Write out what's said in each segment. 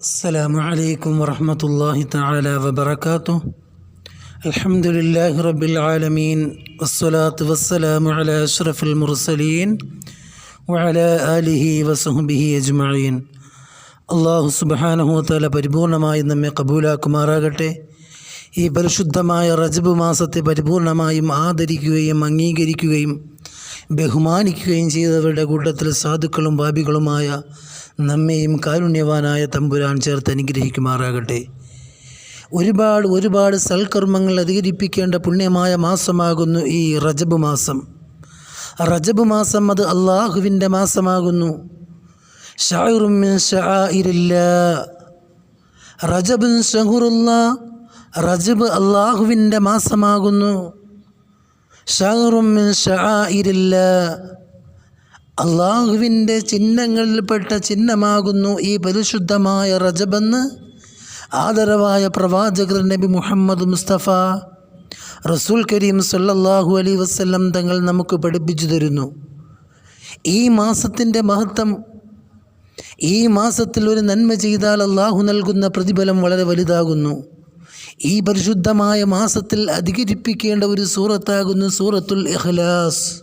السلام عليكم ورحمة الله تعالى وبركاته الحمد لله رب العالمين والصلاة والسلام على أشرف المرسلين وعلى آله وصحبه أجمعين അള്ളാഹു സുബാനഹുത്തല പരിപൂർണമായി നമ്മെ കബൂലാക്കുമാറാകട്ടെ ഈ പരിശുദ്ധമായ റജബ് മാസത്തെ പരിപൂർണമായും ആദരിക്കുകയും അംഗീകരിക്കുകയും ബഹുമാനിക്കുകയും ചെയ്തവരുടെ കൂട്ടത്തിൽ സാധുക്കളും പാപികളുമായ നമ്മെയും കാരുണ്യവാനായ തമ്പുരാൻ ചേർത്ത് അനുഗ്രഹിക്കുമാറാകട്ടെ. ഒരുപാട് ഒരുപാട് സൽക്കർമ്മങ്ങൾ അധികരിപ്പിക്കേണ്ട പുണ്യമായ മാസമാകുന്നു ഈ റജബ് മാസം. റജബ് മാസം അത് അള്ളാഹുവിന്റെ മാസമാകുന്നു. റജബ് അള്ളാഹുവിന്റെ മാസമാകുന്നു. ഷാറും ഷാഇരില്ല. അള്ളാഹുവിന്റെ ചിഹ്നങ്ങളിൽപ്പെട്ട ചിഹ്നമാകുന്നു ഈ പരിശുദ്ധമായ റജബെന്ന് ആദരവായ പ്രവാചകർ നബി മുഹമ്മദ് മുസ്തഫ റസൂൽ കരീം സല്ലാഹു അലൈ വസ്ല്ലം തങ്ങൾ നമുക്ക് പഠിപ്പിച്ചു തരുന്നു. ഈ മാസത്തിന്റെ മഹത്വം ഈ മാസത്തിൽ ഒരു നന്മ ചെയ്താൽ അള്ളാഹു നൽകുന്ന പ്രതിഫലം വളരെ വലുതാകുന്നു. ഈ പരിശുദ്ധമായ മാസത്തിൽ അധികരിപ്പിക്കേണ്ട ഒരു സൂറത്താകുന്നു സൂറത്തുൽ ഇഖ്ലാസ്.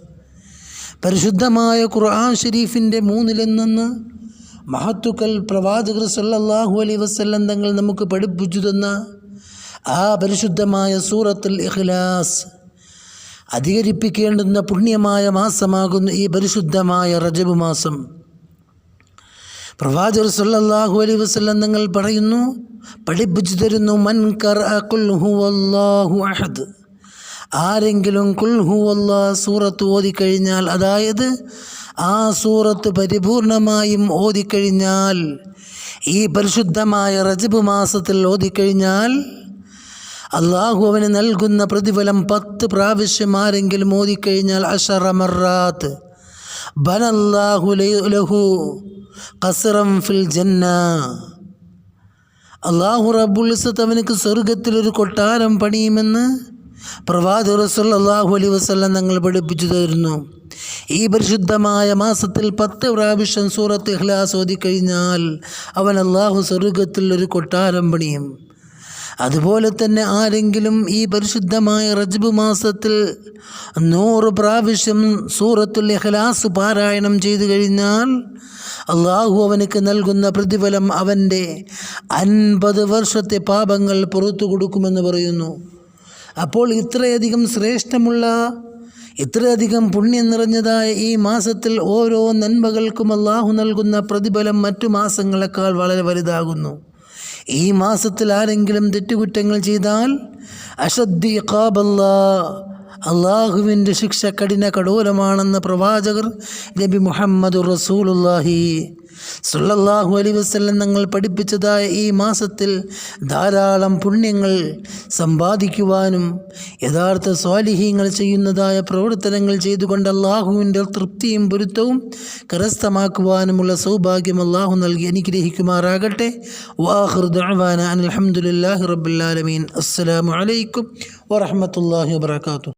പരിശുദ്ധമായ ഖുർആൻ ഷരീഫിന്റെ മൂന്നിലെന്നെന്ന് മഹത്തുക്കൽ പ്രവാചകർ സല്ലാഹു അലൈ വസ്ല്ലം തങ്ങൾ നമുക്ക് പഠിപ്പിച്ചു തന്ന ആ പരിശുദ്ധമായ സൂറത്തുൽ ഇഖ്ലാസ് അധികരിപ്പിക്കേണ്ടുന്ന പുണ്യമായ മാസമാകുന്നു ഈ പരിശുദ്ധമായ റജബ് മാസം. പ്രവാചകർ സല്ലല്ലാഹു അലൈഹി വസല്ലം നിങ്ങൾ പറയുന്നു പഠിപ്പിച്ചു തരുന്നു മൻ അഹദ്. ആരെങ്കിലും കുൽഹു അല്ലാ സൂറത്ത് ഓതിക്കഴിഞ്ഞാൽ അതായത് ആ സൂറത്ത് പരിപൂർണമായും ഓതിക്കഴിഞ്ഞാൽ ഈ പരിശുദ്ധമായ റജബ് മാസത്തിൽ ഓതിക്കഴിഞ്ഞാൽ അള്ളാഹു അവന് നൽകുന്ന പ്രതിഫലം പത്ത് പ്രാവശ്യം ആരെങ്കിലും ഓതിക്കഴിഞ്ഞാൽ അഷറമറാത്ത് ബനല്ലാഹു ലഹു ഫിൽ ജന്ന. അള്ളാഹു റബുൽസത്ത് അവനക്ക് സ്വർഗത്തിലൊരു കൊട്ടാരം പണിയുമെന്ന് പ്രവാചകർ സല്ലല്ലാഹു അലൈഹി വസല്ലം ഞങ്ങൾ പഠിപ്പിച്ചു തരുന്നു. ഈ പരിശുദ്ധമായ മാസത്തിൽ പത്ത് പ്രാവശ്യം സൂറത്ത് ഇഹ്ലാസ് ഓതിക്കഴിഞ്ഞാൽ അവൻ അള്ളാഹു സ്വർഗത്തിൽ ഒരു കൊട്ടാരം പണിയും. അതുപോലെ തന്നെ ആരെങ്കിലും ഈ പരിശുദ്ധമായ റജബ് മാസത്തിൽ നൂറ് പ്രാവശ്യം സൂറത്തുൽ ഇഖ്ലാസ് പാരായണം ചെയ്തു കഴിഞ്ഞാൽ അള്ളാഹു അവനക്ക് നൽകുന്ന പ്രതിഫലം അവന്റെ അൻപത് വർഷത്തെ പാപങ്ങൾ പുറത്തു കൊടുക്കുമെന്ന് പറയുന്നു. അപ്പോൾ ഇത്രയധികം ശ്രേഷ്ഠമുള്ള ഇത്രയധികം പുണ്യം നിറഞ്ഞതായ ഈ മാസത്തിൽ ഓരോ നന്മകൾക്കും അള്ളാഹു നൽകുന്ന പ്രതിഫലം മറ്റു മാസങ്ങളെക്കാൾ വളരെ വലുതാകുന്നു. ഈ മാസത്തിൽ ആരെങ്കിലും തെറ്റുകുറ്റങ്ങൾ ചെയ്താൽ അഷദ്ദി ഖാബല്ലാ അള്ളാഹുവിന്റെ ശിക്ഷ കഠിന കഠോരമാണെന്ന് പ്രവാചകർ നബി മുഹമ്മദ് റസൂലുല്ലാഹി സുല്ലാഹു അലി വസ്ല്ലം തങ്ങൾ പഠിപ്പിച്ചതായ ഈ മാസത്തിൽ ധാരാളം പുണ്യങ്ങൾ സമ്പാദിക്കുവാനും യഥാർത്ഥ സ്വാലിഹീങ്ങൾ ചെയ്യുന്നതായ പ്രവർത്തനങ്ങൾ ചെയ്തുകൊണ്ട് അള്ളാഹുവിന്റെ തൃപ്തിയും പൊരുത്തവും കരസ്ഥമാക്കുവാനുമുള്ള സൗഭാഗ്യം അള്ളാഹു നൽകി അനുഗ്രഹിക്കുമാറാകട്ടെ. വാഹൃദാന അലഹമുല്ലാഹി റബ്ബുലാലമീൻ അസ്സലാമു അലൈക്കും വറഹമത്തല്ലാഹി വാത്തു